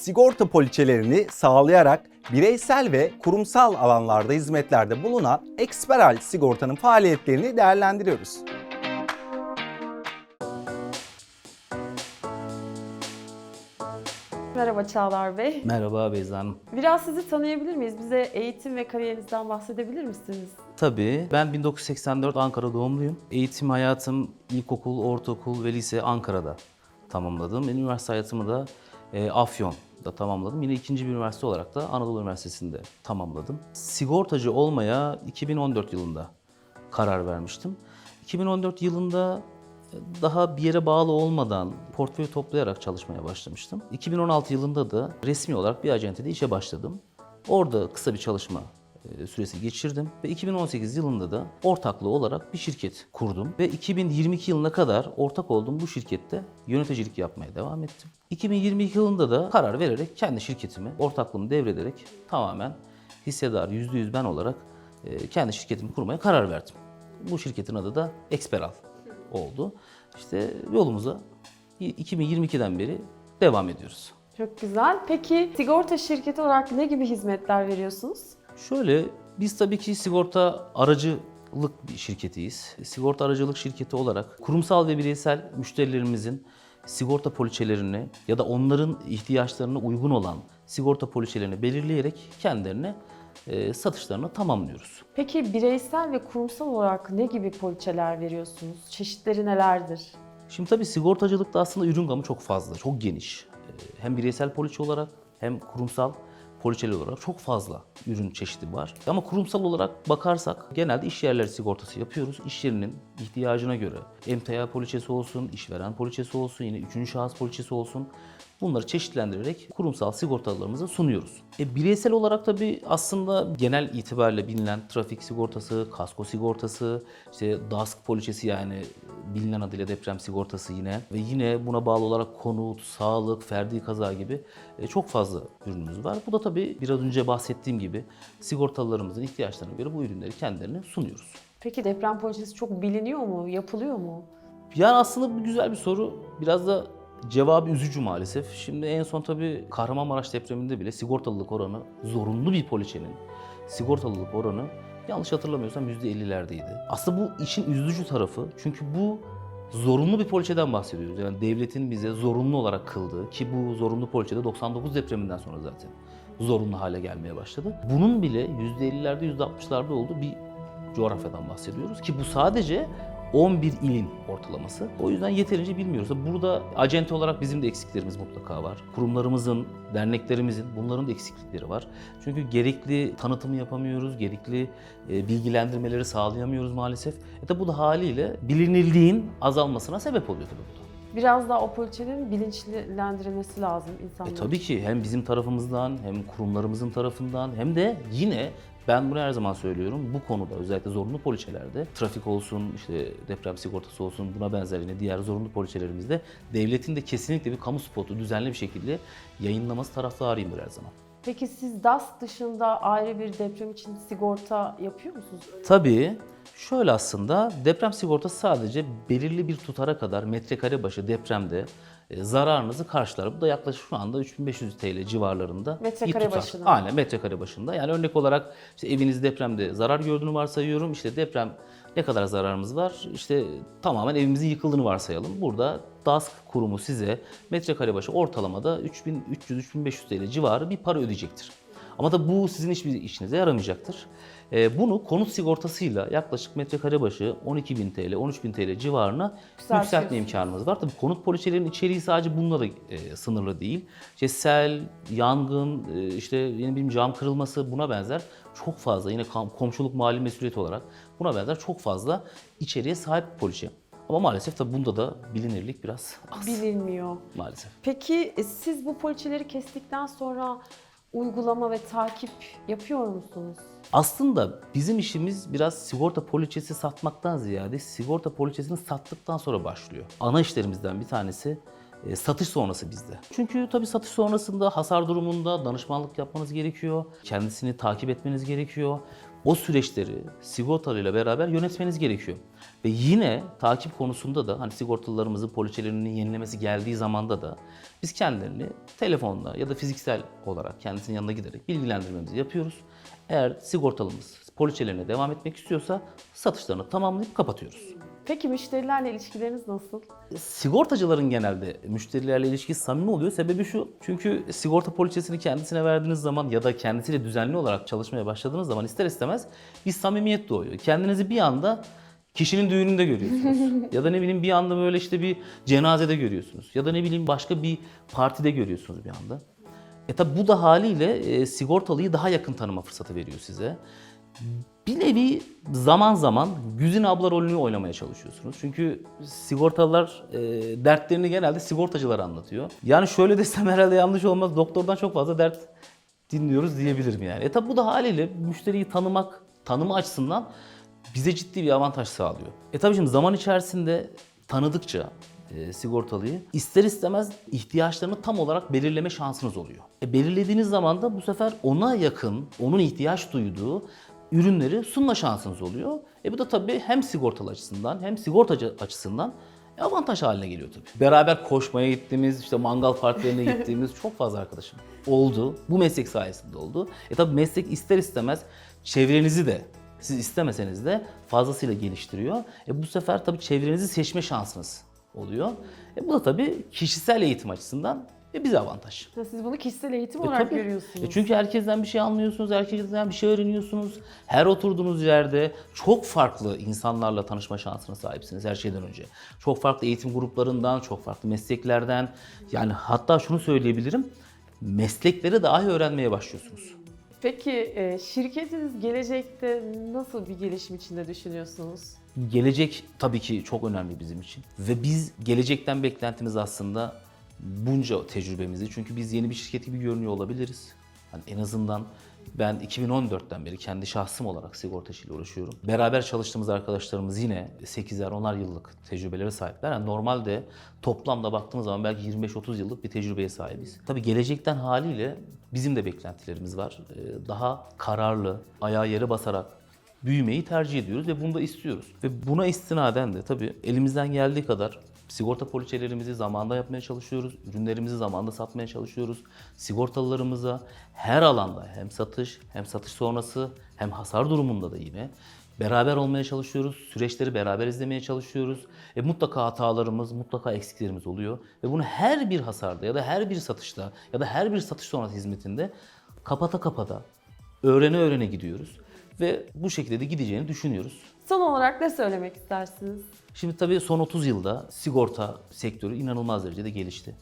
Sigorta poliçelerini sağlayarak bireysel ve kurumsal alanlarda hizmetlerde bulunan Experal Sigorta'nın faaliyetlerini değerlendiriyoruz. Merhaba Çağlar Bey. Merhaba Beyza Hanım. Biraz sizi tanıyabilir miyiz? Bize eğitim ve kariyerinizden bahsedebilir misiniz? Tabii ben 1984 Ankara doğumluyum. Eğitim hayatım ilkokul, ortaokul ve lise Ankara'da tamamladım. Üniversite hayatımı da e, Afyon'da tamamladım. Yine ikinci bir üniversite olarak da Anadolu Üniversitesi'nde tamamladım. Sigortacı olmaya 2014 yılında karar vermiştim. 2014 yılında e, daha bir yere bağlı olmadan portföy toplayarak çalışmaya başlamıştım. 2016 yılında da resmi olarak bir acentede işe başladım. Orada kısa bir çalışma süresi geçirdim ve 2018 yılında da ortaklı olarak bir şirket kurdum ve 2022 yılına kadar ortak olduğum bu şirkette yöneticilik yapmaya devam ettim. 2022 yılında da karar vererek kendi şirketimi, ortaklığımı devrederek tamamen hissedar %100 ben olarak e, kendi şirketimi kurmaya karar verdim. Bu şirketin adı da Experal oldu. İşte yolumuza 2022'den beri devam ediyoruz. Çok güzel. Peki sigorta şirketi olarak ne gibi hizmetler veriyorsunuz? Şöyle, biz tabii ki sigorta aracılık bir şirketiyiz. Sigorta aracılık şirketi olarak kurumsal ve bireysel müşterilerimizin sigorta poliçelerini ya da onların ihtiyaçlarına uygun olan sigorta poliçelerini belirleyerek kendilerine e, satışlarını tamamlıyoruz. Peki bireysel ve kurumsal olarak ne gibi poliçeler veriyorsunuz? Çeşitleri nelerdir? Şimdi tabii sigortacılıkta aslında ürün gamı çok fazla, çok geniş. Ee, Hem bireysel poliçe olarak hem kurumsal poliçeli olarak çok fazla ürün çeşidi var. Ama kurumsal olarak bakarsak genelde iş yerleri sigortası yapıyoruz. İş yerinin ihtiyacına göre emtia poliçesi olsun, işveren poliçesi olsun, yine üçüncü şahıs poliçesi olsun. Bunları çeşitlendirerek kurumsal sigortalarımızı sunuyoruz. E, bireysel olarak tabii aslında genel itibariyle bilinen trafik sigortası, kasko sigortası, işte DASK poliçesi yani bilinen adıyla deprem sigortası yine ve yine buna bağlı olarak konut, sağlık, ferdi kaza gibi e, çok fazla ürünümüz var. Bu da tabii biraz önce bahsettiğim gibi sigortalılarımızın ihtiyaçlarına göre bu ürünleri kendilerine sunuyoruz. Peki deprem poliçesi çok biliniyor mu? Yapılıyor mu? Yani aslında bu güzel bir soru. Biraz da cevabı üzücü maalesef. Şimdi en son tabii Kahramanmaraş depreminde bile sigortalılık oranı zorunlu bir poliçenin sigortalılık oranı yanlış hatırlamıyorsam %50'lerdeydi. Aslında bu işin üzücü tarafı çünkü bu zorunlu bir poliçeden bahsediyoruz. Yani devletin bize zorunlu olarak kıldığı ki bu zorunlu poliçede 99 depreminden sonra zaten zorunlu hale gelmeye başladı. Bunun bile %50'lerde %60'larda olduğu bir coğrafyadan bahsediyoruz ki bu sadece 11 ilin ortalaması. O yüzden yeterince bilmiyoruz. Burada acente olarak bizim de eksiklerimiz mutlaka var. Kurumlarımızın, derneklerimizin bunların da eksiklikleri var. Çünkü gerekli tanıtımı yapamıyoruz, gerekli e, bilgilendirmeleri sağlayamıyoruz maalesef. E tabi bu da haliyle bilinirliğin azalmasına sebep oluyor tabii bu da. Biraz daha o poliçelerin bilinçlendirilmesi lazım insanlar. E tabii ki hem bizim tarafımızdan hem kurumlarımızın tarafından hem de yine ben bunu her zaman söylüyorum bu konuda özellikle zorunlu poliçelerde trafik olsun işte deprem sigortası olsun buna benzer yine diğer zorunlu poliçelerimizde devletin de kesinlikle bir kamu spotu düzenli bir şekilde yayınlaması taraftarıyımdır her zaman. Peki siz DAS dışında ayrı bir deprem için sigorta yapıyor musunuz? Tabii şöyle aslında deprem sigortası sadece belirli bir tutara kadar metrekare başı depremde e, zararınızı karşılar. Bu da yaklaşık şu anda 3500 TL civarlarında Metrekare bir tutar. başına. Aynen metrekare başında. Yani örnek olarak işte eviniz depremde zarar gördüğünü varsayıyorum. İşte deprem ne kadar zararımız var? İşte tamamen evimizin yıkıldığını varsayalım. Burada DASK kurumu size metrekare başı ortalamada 3300-3500 TL civarı bir para ödeyecektir. Ama da bu sizin hiçbir işinize yaramayacaktır. Ee, bunu konut sigortasıyla yaklaşık metrekare başı 12.000 TL, 13.000 TL civarına yükseltme imkanımız var. Tabii konut poliçelerinin içeriği sadece bununla da e, sınırlı değil. İşte sel, yangın, e, işte yeni bir cam kırılması buna benzer çok fazla yine komşuluk mali mesuliyeti olarak buna benzer çok fazla içeriğe sahip poliçe. Ama maalesef tabii bunda da bilinirlik biraz az. Bilinmiyor. maalesef. Peki e, siz bu poliçeleri kestikten sonra uygulama ve takip yapıyor musunuz? Aslında bizim işimiz biraz sigorta poliçesi satmaktan ziyade sigorta poliçesini sattıktan sonra başlıyor. Ana işlerimizden bir tanesi e, satış sonrası bizde. Çünkü tabii satış sonrasında hasar durumunda danışmanlık yapmanız gerekiyor. Kendisini takip etmeniz gerekiyor. O süreçleri sigortalıyla beraber yönetmeniz gerekiyor. Ve yine takip konusunda da hani sigortalılarımızın poliçelerinin yenilemesi geldiği zamanda da biz kendilerini telefonla ya da fiziksel olarak kendisinin yanına giderek bilgilendirmemizi yapıyoruz. Eğer sigortalımız poliçelerine devam etmek istiyorsa satışlarını tamamlayıp kapatıyoruz. Peki müşterilerle ilişkileriniz nasıl? Sigortacıların genelde müşterilerle ilişkisi samimi oluyor. Sebebi şu. Çünkü sigorta poliçesini kendisine verdiğiniz zaman ya da kendisiyle düzenli olarak çalışmaya başladığınız zaman ister istemez bir samimiyet doğuyor. Kendinizi bir anda kişinin düğününde görüyorsunuz. ya da ne bileyim bir anda böyle işte bir cenazede görüyorsunuz. Ya da ne bileyim başka bir partide görüyorsunuz bir anda. E tabi bu da haliyle e, sigortalıyı daha yakın tanıma fırsatı veriyor size. Bir nevi zaman zaman Güzin abla rolünü oynamaya çalışıyorsunuz. Çünkü sigortalılar e, dertlerini genelde sigortacılar anlatıyor. Yani şöyle desem herhalde yanlış olmaz. Doktordan çok fazla dert dinliyoruz diyebilirim yani. E tabi bu da haliyle müşteriyi tanımak, tanıma açısından bize ciddi bir avantaj sağlıyor. E tabi şimdi zaman içerisinde tanıdıkça e, sigortalıyı ister istemez ihtiyaçlarını tam olarak belirleme şansınız oluyor. E, belirlediğiniz zaman da bu sefer ona yakın, onun ihtiyaç duyduğu ürünleri sunma şansınız oluyor. E bu da tabii hem sigortalı açısından hem sigortacı açısından avantaj haline geliyor tabii. Beraber koşmaya gittiğimiz, işte mangal partilerine gittiğimiz çok fazla arkadaşım oldu. Bu meslek sayesinde oldu. E tabii meslek ister istemez çevrenizi de siz istemeseniz de fazlasıyla geliştiriyor. E bu sefer tabii çevrenizi seçme şansınız oluyor. E bu da tabii kişisel eğitim açısından e bize avantaj. Siz bunu kişisel eğitim E olarak tabii. görüyorsunuz. E çünkü herkesten bir şey anlıyorsunuz, herkesten bir şey öğreniyorsunuz. Her oturduğunuz yerde çok farklı insanlarla tanışma şansına sahipsiniz her şeyden önce. Çok farklı eğitim gruplarından, çok farklı mesleklerden. Yani hatta şunu söyleyebilirim, meslekleri dahi öğrenmeye başlıyorsunuz. Peki e, şirketiniz gelecekte nasıl bir gelişim içinde düşünüyorsunuz? Gelecek tabii ki çok önemli bizim için. Ve biz gelecekten beklentimiz aslında bunca tecrübemizi. Çünkü biz yeni bir şirket gibi görünüyor olabiliriz. Hani en azından ben 2014'ten beri kendi şahsım olarak sigorta işiyle uğraşıyorum. Beraber çalıştığımız arkadaşlarımız yine 8'er 10'ar yıllık tecrübelere sahipler. Yani normalde toplamda baktığımız zaman belki 25-30 yıllık bir tecrübeye sahibiz. Tabii gelecekten haliyle bizim de beklentilerimiz var. Ee, Daha kararlı, ayağa yere basarak büyümeyi tercih ediyoruz ve bunu da istiyoruz. Ve buna istinaden de tabii elimizden geldiği kadar sigorta poliçelerimizi zamanında yapmaya çalışıyoruz. Ürünlerimizi zamanında satmaya çalışıyoruz. Sigortalılarımıza her alanda hem satış hem satış sonrası hem hasar durumunda da yine beraber olmaya çalışıyoruz. Süreçleri beraber izlemeye çalışıyoruz. E, mutlaka hatalarımız, mutlaka eksiklerimiz oluyor. Ve bunu her bir hasarda ya da her bir satışta ya da her bir satış sonrası hizmetinde kapata kapata, öğrene öğrene gidiyoruz. Ve bu şekilde de gideceğini düşünüyoruz. Son olarak ne söylemek istersiniz? Şimdi tabii son 30 yılda sigorta sektörü inanılmaz derecede gelişti.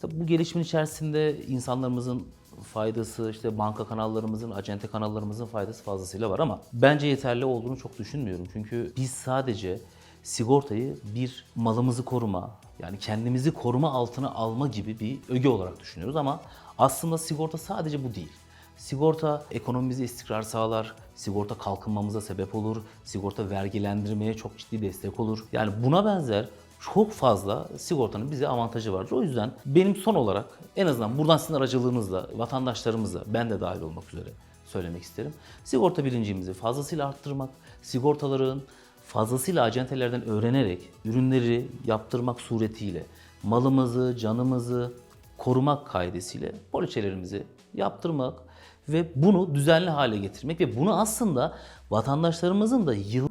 Tabii bu gelişimin içerisinde insanlarımızın faydası, işte banka kanallarımızın, acente kanallarımızın faydası fazlasıyla var ama bence yeterli olduğunu çok düşünmüyorum. Çünkü biz sadece sigortayı bir malımızı koruma, yani kendimizi koruma altına alma gibi bir öge olarak düşünüyoruz ama aslında sigorta sadece bu değil. Sigorta ekonomimize istikrar sağlar, sigorta kalkınmamıza sebep olur, sigorta vergilendirmeye çok ciddi destek olur. Yani buna benzer çok fazla sigortanın bize avantajı vardır. O yüzden benim son olarak en azından buradan sizin aracılığınızla, vatandaşlarımızla, ben de dahil olmak üzere söylemek isterim. Sigorta bilincimizi fazlasıyla arttırmak, sigortaların fazlasıyla acentelerden öğrenerek ürünleri yaptırmak suretiyle malımızı, canımızı korumak kaidesiyle poliçelerimizi yaptırmak ve bunu düzenli hale getirmek ve bunu aslında vatandaşlarımızın da yıl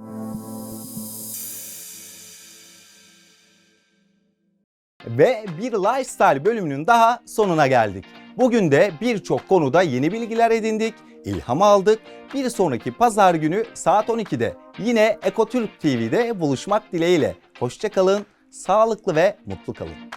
Ve bir lifestyle bölümünün daha sonuna geldik. Bugün de birçok konuda yeni bilgiler edindik, ilham aldık. Bir sonraki pazar günü saat 12'de yine Ekotürk TV'de buluşmak dileğiyle. Hoşçakalın, sağlıklı ve mutlu kalın.